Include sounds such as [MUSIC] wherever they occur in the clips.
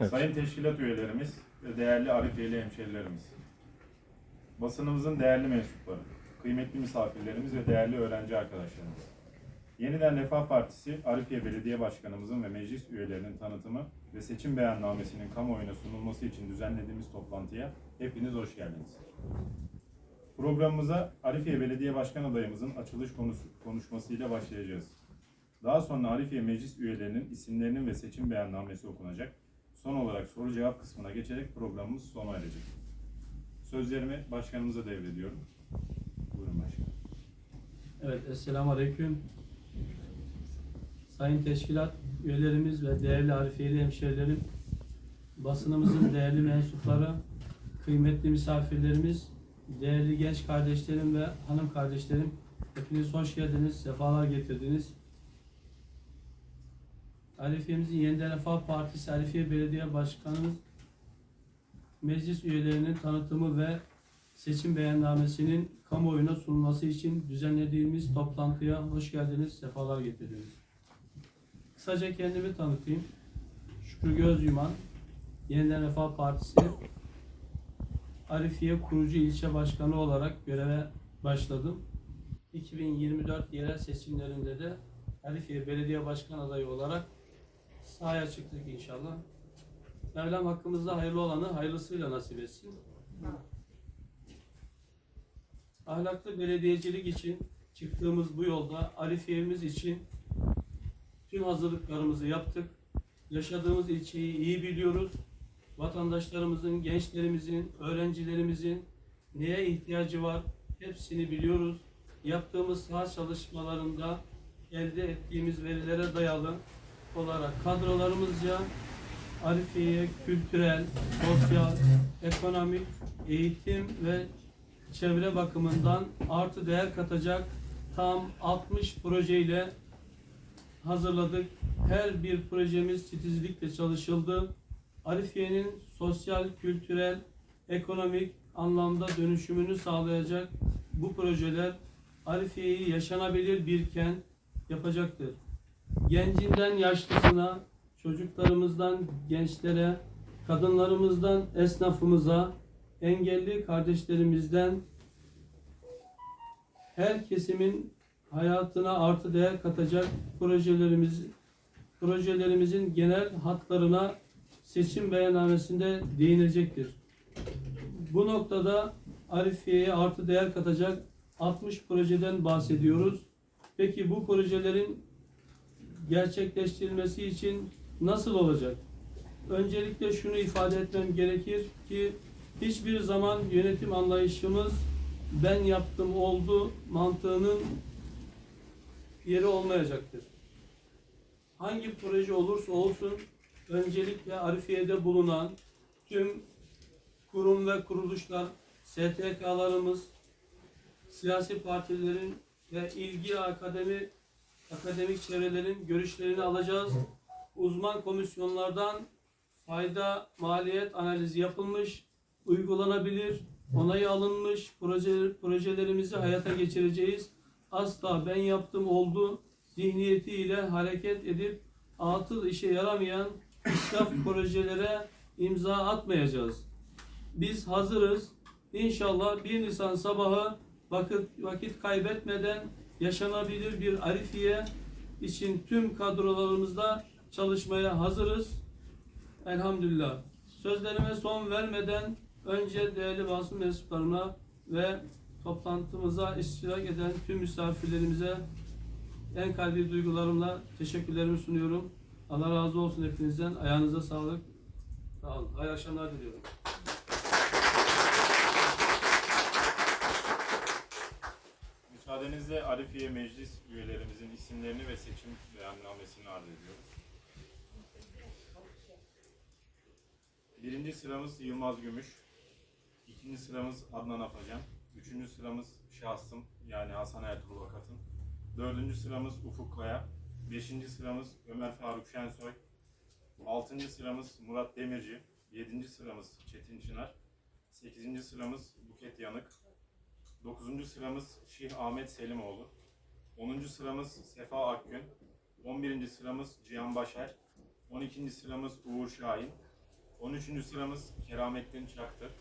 Evet. Sayın teşkilat üyelerimiz ve değerli Arifiyeli hemşerilerimiz. Basınımızın değerli mensupları, kıymetli misafirlerimiz ve değerli öğrenci arkadaşlarımız. Yeniden Refah Partisi Arifiye Belediye Başkanımızın ve meclis üyelerinin tanıtımı ve seçim beyannamesinin kamuoyuna sunulması için düzenlediğimiz toplantıya hepiniz hoş geldiniz. Programımıza Arifiye Belediye Başkan adayımızın açılış konusu, konuşmasıyla başlayacağız. Daha sonra Arifiye Meclis üyelerinin isimlerinin ve seçim beyannamesi okunacak. Son olarak soru cevap kısmına geçerek programımız sona erecek. Sözlerimi başkanımıza devrediyorum. Buyurun başkanım. Evet, Esselamu Aleyküm. Sayın teşkilat üyelerimiz ve değerli Arifiyeli hemşehrilerim, basınımızın [COUGHS] değerli mensupları, kıymetli misafirlerimiz, değerli genç kardeşlerim ve hanım kardeşlerim, hepiniz hoş geldiniz, sefalar getirdiniz. Arifiye'mizin Yeniden Refah Partisi Arifiye Belediye Başkanımız, meclis üyelerinin tanıtımı ve seçim beyannamesinin kamuoyuna sunulması için düzenlediğimiz toplantıya hoş geldiniz, sefalar getirdiniz. Kısaca kendimi tanıtayım. Şükrü Göz Yuman, Yeniden Refah Partisi Arifiye Kurucu İlçe Başkanı olarak göreve başladım. 2024 yerel seçimlerinde de Arifiye Belediye Başkan adayı olarak sahaya çıktık inşallah. Mevlam hakkımızda hayırlı olanı hayırlısıyla nasip etsin. Ahlaklı belediyecilik için çıktığımız bu yolda Arifiye'miz için tüm hazırlıklarımızı yaptık. Yaşadığımız ilçeyi iyi biliyoruz. Vatandaşlarımızın, gençlerimizin, öğrencilerimizin neye ihtiyacı var hepsini biliyoruz. Yaptığımız saha çalışmalarında elde ettiğimiz verilere dayalı olarak kadrolarımızca Arifiye'ye kültürel, sosyal, ekonomik, eğitim ve çevre bakımından artı değer katacak tam 60 projeyle hazırladık. Her bir projemiz titizlikle çalışıldı. Arifiye'nin sosyal, kültürel, ekonomik anlamda dönüşümünü sağlayacak bu projeler Arifiye'yi yaşanabilir bir kent yapacaktır. Gencinden yaşlısına, çocuklarımızdan gençlere, kadınlarımızdan esnafımıza, engelli kardeşlerimizden her kesimin hayatına artı değer katacak projelerimiz projelerimizin genel hatlarına seçim beyannamesinde değinilecektir. Bu noktada Arifiye'ye artı değer katacak 60 projeden bahsediyoruz. Peki bu projelerin gerçekleştirilmesi için nasıl olacak? Öncelikle şunu ifade etmem gerekir ki hiçbir zaman yönetim anlayışımız ben yaptım oldu mantığının yeri olmayacaktır. Hangi proje olursa olsun öncelikle Arifiye'de bulunan tüm kurum ve kuruluşlar, STK'larımız, siyasi partilerin ve ilgi akademi akademik çevrelerin görüşlerini alacağız. Uzman komisyonlardan fayda maliyet analizi yapılmış, uygulanabilir, onayı alınmış proje, projelerimizi hayata geçireceğiz. Asla ben yaptım oldu zihniyetiyle hareket edip atıl işe yaramayan israf [LAUGHS] projelere imza atmayacağız. Biz hazırız. İnşallah 1 Nisan sabahı vakit, vakit kaybetmeden yaşanabilir bir Arifiye için tüm kadrolarımızda çalışmaya hazırız. Elhamdülillah. Sözlerime son vermeden önce değerli basın mensuplarına ve toplantımıza iştirak eden tüm misafirlerimize en kalbi duygularımla teşekkürlerimi sunuyorum. Allah razı olsun hepinizden. Ayağınıza sağlık. Sağ olun. Hayırlı akşamlar diliyorum. Müsaadenizle Arifiye Meclis üyelerimizin isimlerini ve seçim beyannamesini arz ediyorum. Birinci sıramız Yılmaz Gümüş. İkinci sıramız Adnan Afacan. Üçüncü sıramız şahsım yani Hasan Ertuğrul Akat'ın. Dördüncü sıramız Ufuk Kaya. Beşinci sıramız Ömer Faruk Şensoy. Altıncı sıramız Murat Demirci. Yedinci sıramız Çetin Çınar. Sekizinci sıramız Buket Yanık. 9. sıramız Şih Ahmet Selimoğlu. 10. sıramız Sefa Akgün. 11. sıramız Cihan Başer. 12. sıramız Uğur Şahin. 13. sıramız Keramettin Çaktır.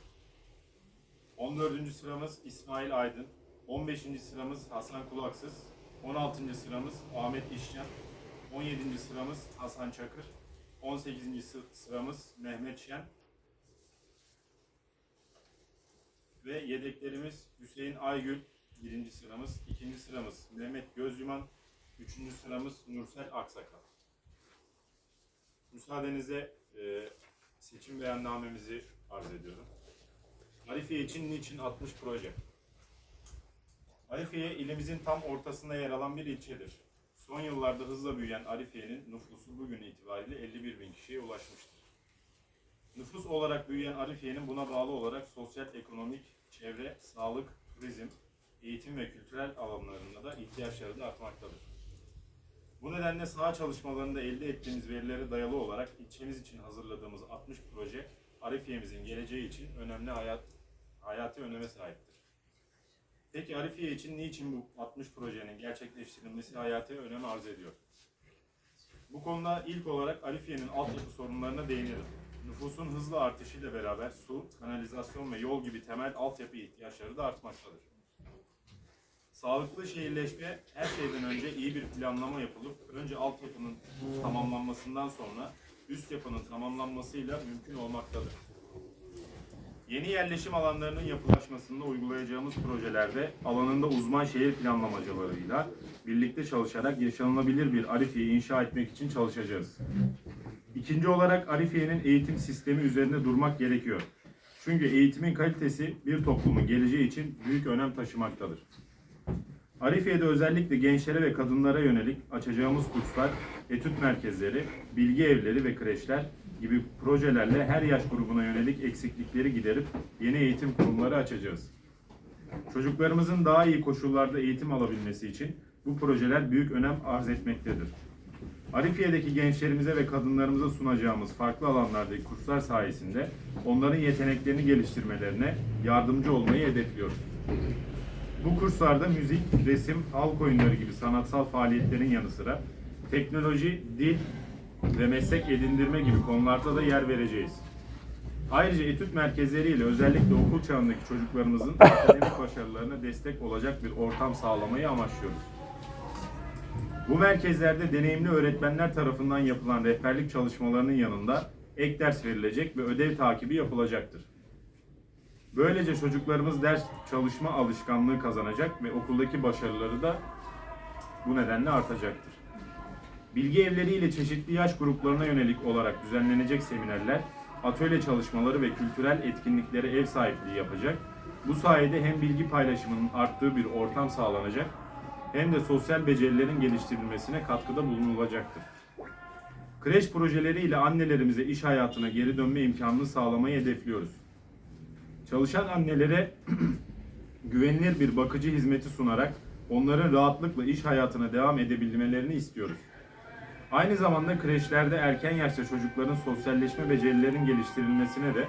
14. sıramız İsmail Aydın. 15. sıramız Hasan Kulaksız. 16. sıramız Ahmet İşcan. 17. sıramız Hasan Çakır. 18. sı- sıramız Mehmet Şen. Ve yedeklerimiz Hüseyin Aygül. 1. sıramız. 2. sıramız Mehmet Gözyuman. 3. sıramız Nursel Aksakal. Müsaadenizle e, seçim beyannamemizi arz ediyorum. Arifiye için niçin 60 proje? Arifiye ilimizin tam ortasında yer alan bir ilçedir. Son yıllarda hızla büyüyen Arifiye'nin nüfusu bugün itibariyle 51 bin kişiye ulaşmıştır. Nüfus olarak büyüyen Arifiye'nin buna bağlı olarak sosyal, ekonomik, çevre, sağlık, turizm, eğitim ve kültürel alanlarında da ihtiyaçları da artmaktadır. Bu nedenle saha çalışmalarında elde ettiğimiz verilere dayalı olarak ilçemiz için hazırladığımız 60 proje Arifiye'mizin geleceği için önemli hayat, hayati öneme sahiptir. Peki Arifiye için niçin bu 60 projenin gerçekleştirilmesi hayati önem arz ediyor? Bu konuda ilk olarak Arifiye'nin altyapı sorunlarına değinelim. Nüfusun hızlı artışıyla beraber su, kanalizasyon ve yol gibi temel altyapı ihtiyaçları da artmaktadır. Sağlıklı şehirleşme her şeyden önce iyi bir planlama yapılıp önce altyapının tamamlanmasından sonra üst yapının tamamlanmasıyla mümkün olmaktadır. Yeni yerleşim alanlarının yapılaşmasında uygulayacağımız projelerde alanında uzman şehir planlamacılarıyla birlikte çalışarak yaşanılabilir bir Arifiye inşa etmek için çalışacağız. İkinci olarak Arifiye'nin eğitim sistemi üzerinde durmak gerekiyor. Çünkü eğitimin kalitesi bir toplumun geleceği için büyük önem taşımaktadır. Arifiye'de özellikle gençlere ve kadınlara yönelik açacağımız kurslar, etüt merkezleri, bilgi evleri ve kreşler gibi projelerle her yaş grubuna yönelik eksiklikleri giderip yeni eğitim kurumları açacağız. Çocuklarımızın daha iyi koşullarda eğitim alabilmesi için bu projeler büyük önem arz etmektedir. Arifiye'deki gençlerimize ve kadınlarımıza sunacağımız farklı alanlardaki kurslar sayesinde onların yeteneklerini geliştirmelerine yardımcı olmayı hedefliyoruz. Bu kurslarda müzik, resim, halk oyunları gibi sanatsal faaliyetlerin yanı sıra teknoloji, dil ve meslek edindirme gibi konularda da yer vereceğiz. Ayrıca etüt merkezleriyle özellikle okul çağındaki çocuklarımızın akademik başarılarına destek olacak bir ortam sağlamayı amaçlıyoruz. Bu merkezlerde deneyimli öğretmenler tarafından yapılan rehberlik çalışmalarının yanında ek ders verilecek ve ödev takibi yapılacaktır. Böylece çocuklarımız ders çalışma alışkanlığı kazanacak ve okuldaki başarıları da bu nedenle artacaktır. Bilgi evleriyle çeşitli yaş gruplarına yönelik olarak düzenlenecek seminerler, atölye çalışmaları ve kültürel etkinliklere ev sahipliği yapacak. Bu sayede hem bilgi paylaşımının arttığı bir ortam sağlanacak hem de sosyal becerilerin geliştirilmesine katkıda bulunulacaktır. Kreş projeleriyle annelerimize iş hayatına geri dönme imkanını sağlamayı hedefliyoruz. Çalışan annelere [CLEARS THROAT] güvenilir bir bakıcı hizmeti sunarak onların rahatlıkla iş hayatına devam edebilmelerini istiyoruz. Aynı zamanda kreşlerde erken yaşta çocukların sosyalleşme becerilerinin geliştirilmesine de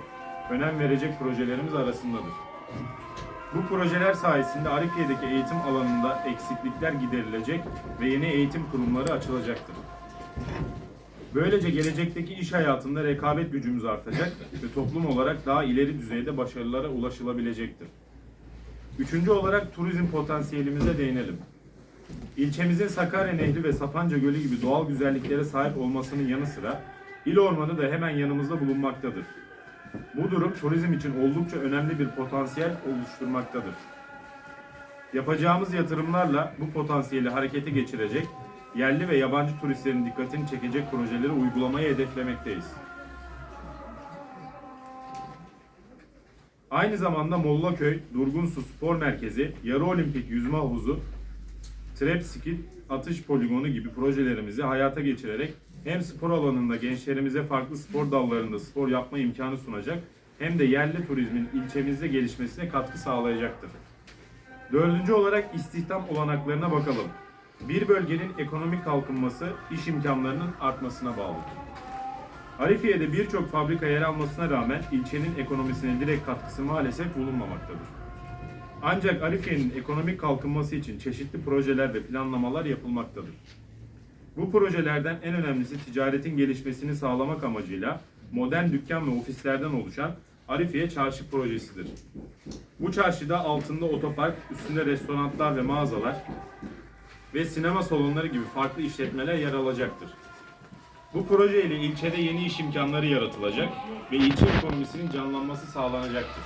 önem verecek projelerimiz arasındadır. Bu projeler sayesinde Arifiye'deki eğitim alanında eksiklikler giderilecek ve yeni eğitim kurumları açılacaktır. Böylece gelecekteki iş hayatında rekabet gücümüz artacak ve toplum olarak daha ileri düzeyde başarılara ulaşılabilecektir. Üçüncü olarak turizm potansiyelimize değinelim. İlçemizin Sakarya Nehri ve Sapanca Gölü gibi doğal güzelliklere sahip olmasının yanı sıra il ormanı da hemen yanımızda bulunmaktadır. Bu durum turizm için oldukça önemli bir potansiyel oluşturmaktadır. Yapacağımız yatırımlarla bu potansiyeli harekete geçirecek, yerli ve yabancı turistlerin dikkatini çekecek projeleri uygulamayı hedeflemekteyiz. Aynı zamanda Mollaköy, Durgunsu Spor Merkezi, Yarı Olimpik Yüzme Havuzu, Trap Skill atış poligonu gibi projelerimizi hayata geçirerek hem spor alanında gençlerimize farklı spor dallarında spor yapma imkanı sunacak hem de yerli turizmin ilçemizde gelişmesine katkı sağlayacaktır. Dördüncü olarak istihdam olanaklarına bakalım. Bir bölgenin ekonomik kalkınması iş imkanlarının artmasına bağlıdır. Arifiye'de birçok fabrika yer almasına rağmen ilçenin ekonomisine direkt katkısı maalesef bulunmamaktadır. Ancak Arifiye'nin ekonomik kalkınması için çeşitli projeler ve planlamalar yapılmaktadır. Bu projelerden en önemlisi ticaretin gelişmesini sağlamak amacıyla modern dükkan ve ofislerden oluşan Arifiye Çarşı projesidir. Bu çarşıda altında otopark, üstünde restoranlar ve mağazalar ve sinema salonları gibi farklı işletmeler yer alacaktır. Bu proje ile ilçede yeni iş imkanları yaratılacak ve ilçe ekonomisinin canlanması sağlanacaktır.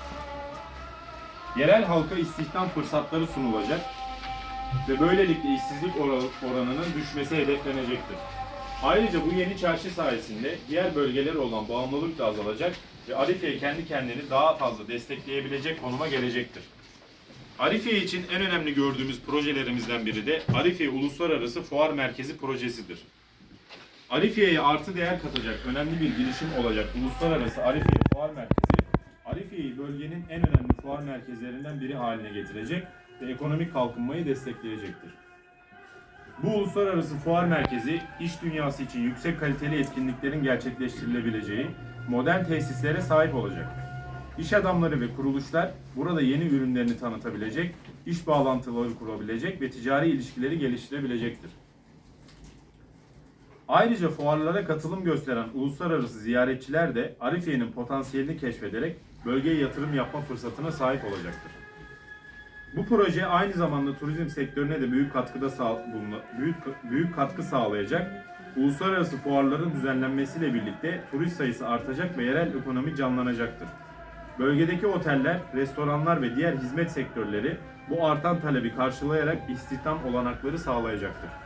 Yerel halka istihdam fırsatları sunulacak ve böylelikle işsizlik ora- oranının düşmesi hedeflenecektir. Ayrıca bu yeni çarşı sayesinde diğer bölgelere olan bağımlılık da azalacak ve Arifiye kendi kendini daha fazla destekleyebilecek konuma gelecektir. Arifiye için en önemli gördüğümüz projelerimizden biri de Arifiye Uluslararası Fuar Merkezi projesidir. Arifiye'ye artı değer katacak önemli bir girişim olacak Uluslararası Arifiye Fuar Merkezi, Arifiye'yi bölgenin en önemli fuar merkezlerinden biri haline getirecek ve ekonomik kalkınmayı destekleyecektir. Bu uluslararası fuar merkezi, iş dünyası için yüksek kaliteli etkinliklerin gerçekleştirilebileceği modern tesislere sahip olacak. İş adamları ve kuruluşlar burada yeni ürünlerini tanıtabilecek, iş bağlantıları kurabilecek ve ticari ilişkileri geliştirebilecektir. Ayrıca fuarlara katılım gösteren uluslararası ziyaretçiler de Arifiye'nin potansiyelini keşfederek bölgeye yatırım yapma fırsatına sahip olacaktır. Bu proje aynı zamanda turizm sektörüne de büyük katkıda sağ, büyük, büyük katkı sağlayacak. Uluslararası fuarların düzenlenmesiyle birlikte turist sayısı artacak ve yerel ekonomi canlanacaktır. Bölgedeki oteller, restoranlar ve diğer hizmet sektörleri bu artan talebi karşılayarak istihdam olanakları sağlayacaktır.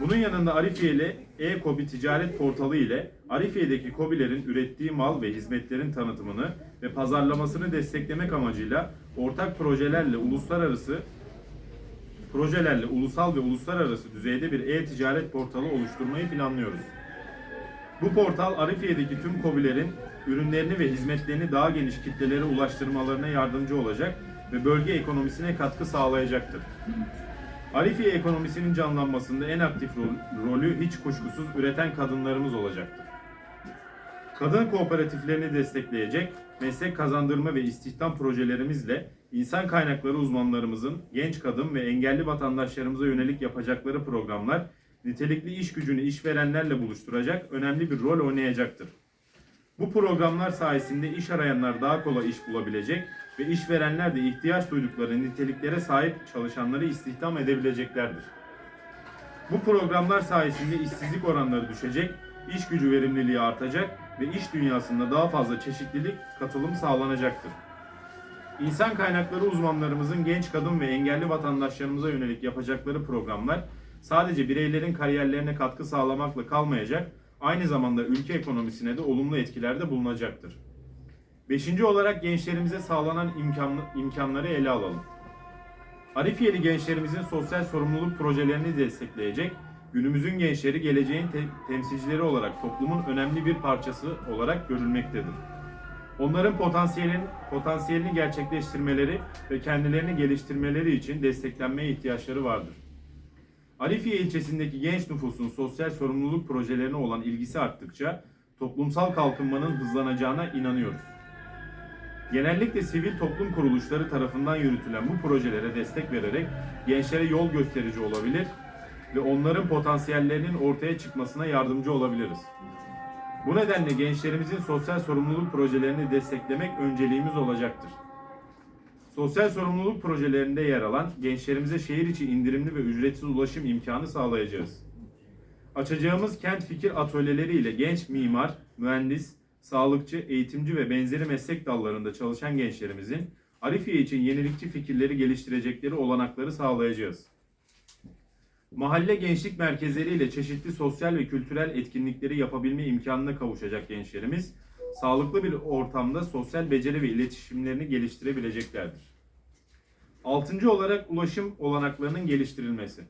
Bunun yanında Arifiye ile e-Kobi ticaret portalı ile Arifiye'deki Kobilerin ürettiği mal ve hizmetlerin tanıtımını ve pazarlamasını desteklemek amacıyla ortak projelerle uluslararası projelerle ulusal ve uluslararası düzeyde bir e-ticaret portalı oluşturmayı planlıyoruz. Bu portal Arifiye'deki tüm Kobilerin ürünlerini ve hizmetlerini daha geniş kitlelere ulaştırmalarına yardımcı olacak ve bölge ekonomisine katkı sağlayacaktır. Arifiye ekonomisinin canlanmasında en aktif rol- rolü hiç kuşkusuz üreten kadınlarımız olacaktır. Kadın kooperatiflerini destekleyecek, meslek kazandırma ve istihdam projelerimizle insan kaynakları uzmanlarımızın genç kadın ve engelli vatandaşlarımıza yönelik yapacakları programlar nitelikli iş gücünü işverenlerle buluşturacak önemli bir rol oynayacaktır. Bu programlar sayesinde iş arayanlar daha kolay iş bulabilecek ve işverenler de ihtiyaç duydukları niteliklere sahip çalışanları istihdam edebileceklerdir. Bu programlar sayesinde işsizlik oranları düşecek, iş gücü verimliliği artacak ve iş dünyasında daha fazla çeşitlilik, katılım sağlanacaktır. İnsan kaynakları uzmanlarımızın genç kadın ve engelli vatandaşlarımıza yönelik yapacakları programlar sadece bireylerin kariyerlerine katkı sağlamakla kalmayacak, aynı zamanda ülke ekonomisine de olumlu etkilerde bulunacaktır. Beşinci olarak gençlerimize sağlanan imkanlı, imkanları ele alalım. Arifiyeli gençlerimizin sosyal sorumluluk projelerini destekleyecek, günümüzün gençleri geleceğin te- temsilcileri olarak toplumun önemli bir parçası olarak görülmektedir. Onların potansiyelin, potansiyelini gerçekleştirmeleri ve kendilerini geliştirmeleri için desteklenmeye ihtiyaçları vardır. Arifiye ilçesindeki genç nüfusun sosyal sorumluluk projelerine olan ilgisi arttıkça toplumsal kalkınmanın hızlanacağına inanıyoruz. Genellikle sivil toplum kuruluşları tarafından yürütülen bu projelere destek vererek gençlere yol gösterici olabilir ve onların potansiyellerinin ortaya çıkmasına yardımcı olabiliriz. Bu nedenle gençlerimizin sosyal sorumluluk projelerini desteklemek önceliğimiz olacaktır. Sosyal sorumluluk projelerinde yer alan gençlerimize şehir içi indirimli ve ücretsiz ulaşım imkanı sağlayacağız. Açacağımız kent fikir atölyeleri ile genç mimar, mühendis, sağlıkçı, eğitimci ve benzeri meslek dallarında çalışan gençlerimizin Arifiye için yenilikçi fikirleri geliştirecekleri olanakları sağlayacağız. Mahalle gençlik merkezleri ile çeşitli sosyal ve kültürel etkinlikleri yapabilme imkanına kavuşacak gençlerimiz, sağlıklı bir ortamda sosyal beceri ve iletişimlerini geliştirebileceklerdir. Altıncı olarak ulaşım olanaklarının geliştirilmesi.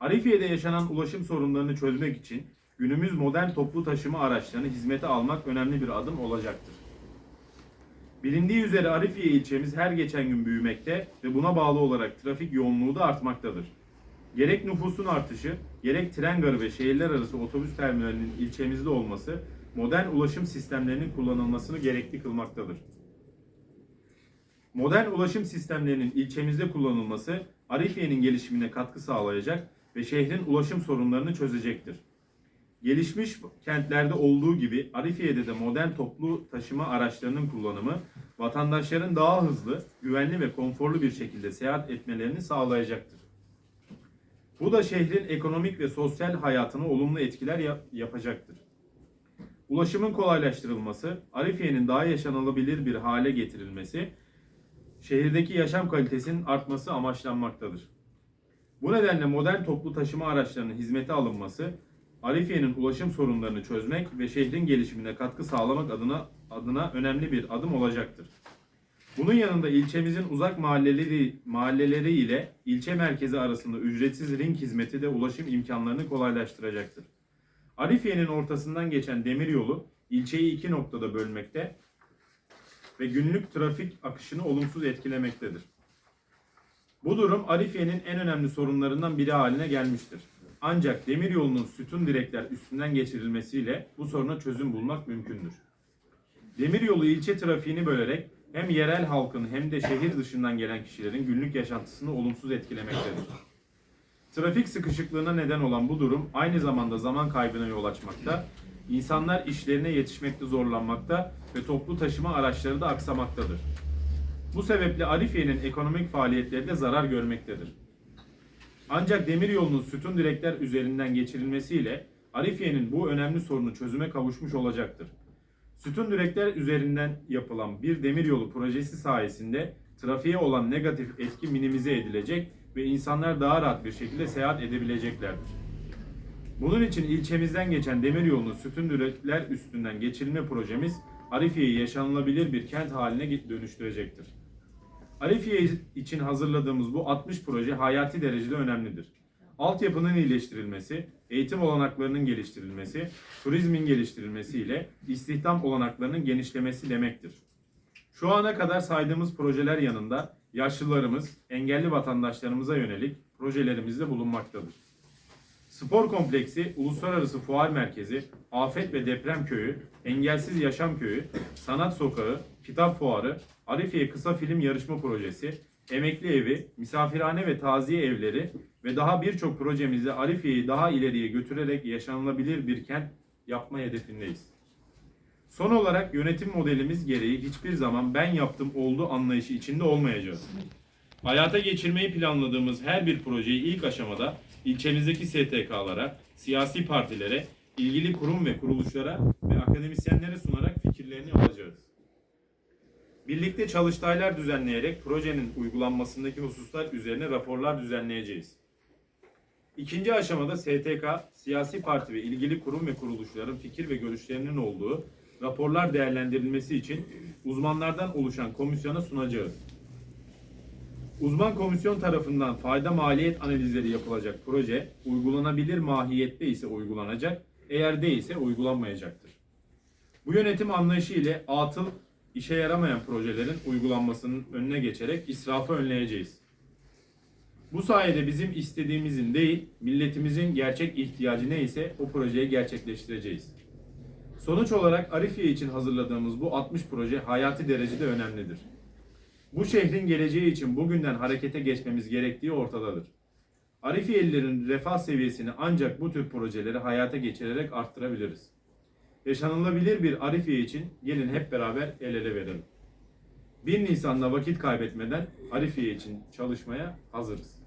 Arifiye'de yaşanan ulaşım sorunlarını çözmek için günümüz modern toplu taşıma araçlarını hizmete almak önemli bir adım olacaktır. Bilindiği üzere Arifiye ilçemiz her geçen gün büyümekte ve buna bağlı olarak trafik yoğunluğu da artmaktadır. Gerek nüfusun artışı, gerek tren garı ve şehirler arası otobüs terminalinin ilçemizde olması modern ulaşım sistemlerinin kullanılmasını gerekli kılmaktadır. Modern ulaşım sistemlerinin ilçemizde kullanılması Arifiye'nin gelişimine katkı sağlayacak ve şehrin ulaşım sorunlarını çözecektir. Gelişmiş kentlerde olduğu gibi Arifiye'de de modern toplu taşıma araçlarının kullanımı vatandaşların daha hızlı, güvenli ve konforlu bir şekilde seyahat etmelerini sağlayacaktır. Bu da şehrin ekonomik ve sosyal hayatını olumlu etkiler yap- yapacaktır. Ulaşımın kolaylaştırılması, Arifiye'nin daha yaşanılabilir bir hale getirilmesi, şehirdeki yaşam kalitesinin artması amaçlanmaktadır. Bu nedenle modern toplu taşıma araçlarının hizmete alınması, Arifiye'nin ulaşım sorunlarını çözmek ve şehrin gelişimine katkı sağlamak adına adına önemli bir adım olacaktır. Bunun yanında ilçemizin uzak mahalleleri mahalleleri ile ilçe merkezi arasında ücretsiz ring hizmeti de ulaşım imkanlarını kolaylaştıracaktır. Arifiye'nin ortasından geçen demiryolu ilçeyi iki noktada bölmekte ve günlük trafik akışını olumsuz etkilemektedir. Bu durum Arifiye'nin en önemli sorunlarından biri haline gelmiştir. Ancak demiryolunun sütun direkler üstünden geçirilmesiyle bu soruna çözüm bulmak mümkündür. Demiryolu ilçe trafiğini bölerek hem yerel halkın hem de şehir dışından gelen kişilerin günlük yaşantısını olumsuz etkilemektedir. Trafik sıkışıklığına neden olan bu durum aynı zamanda zaman kaybına yol açmakta, insanlar işlerine yetişmekte zorlanmakta ve toplu taşıma araçları da aksamaktadır. Bu sebeple Arifiye'nin ekonomik faaliyetleri de zarar görmektedir. Ancak demiryolunun sütun direkler üzerinden geçirilmesiyle Arifiye'nin bu önemli sorunu çözüme kavuşmuş olacaktır. Sütun direkler üzerinden yapılan bir demiryolu projesi sayesinde trafiğe olan negatif etki minimize edilecek ve insanlar daha rahat bir şekilde seyahat edebileceklerdir. Bunun için ilçemizden geçen demiryolunun sütun direkler üstünden geçirilme projemiz Arifiye'yi yaşanılabilir bir kent haline dönüştürecektir. Arifiye için hazırladığımız bu 60 proje hayati derecede önemlidir. Altyapının iyileştirilmesi, eğitim olanaklarının geliştirilmesi, turizmin geliştirilmesi ile istihdam olanaklarının genişlemesi demektir. Şu ana kadar saydığımız projeler yanında yaşlılarımız, engelli vatandaşlarımıza yönelik projelerimiz de bulunmaktadır. Spor kompleksi, uluslararası fuar merkezi, afet ve deprem köyü, engelsiz yaşam köyü, sanat sokağı, kitap fuarı, Arifiye kısa film yarışma projesi, emekli evi, misafirhane ve taziye evleri ve daha birçok projemizde Arifiye'yi daha ileriye götürerek yaşanılabilir bir kent yapma hedefindeyiz. Son olarak yönetim modelimiz gereği hiçbir zaman ben yaptım oldu anlayışı içinde olmayacağız. Hayata geçirmeyi planladığımız her bir projeyi ilk aşamada ilçemizdeki STK'lara, siyasi partilere, ilgili kurum ve kuruluşlara ve akademisyenlere sunarak. Birlikte çalıştaylar düzenleyerek projenin uygulanmasındaki hususlar üzerine raporlar düzenleyeceğiz. İkinci aşamada STK, siyasi parti ve ilgili kurum ve kuruluşların fikir ve görüşlerinin olduğu raporlar değerlendirilmesi için uzmanlardan oluşan komisyona sunacağız. Uzman komisyon tarafından fayda maliyet analizleri yapılacak proje, uygulanabilir mahiyette ise uygulanacak, eğer değilse uygulanmayacaktır. Bu yönetim anlayışı ile atıl işe yaramayan projelerin uygulanmasının önüne geçerek israfı önleyeceğiz. Bu sayede bizim istediğimizin değil, milletimizin gerçek ihtiyacı neyse o projeyi gerçekleştireceğiz. Sonuç olarak Arifiye için hazırladığımız bu 60 proje hayati derecede önemlidir. Bu şehrin geleceği için bugünden harekete geçmemiz gerektiği ortadadır. Arifiyelilerin refah seviyesini ancak bu tür projeleri hayata geçirerek arttırabiliriz. Yaşanılabilir bir Arifiye için gelin hep beraber el ele verelim. 1 Nisan'da vakit kaybetmeden Arifiye için çalışmaya hazırız.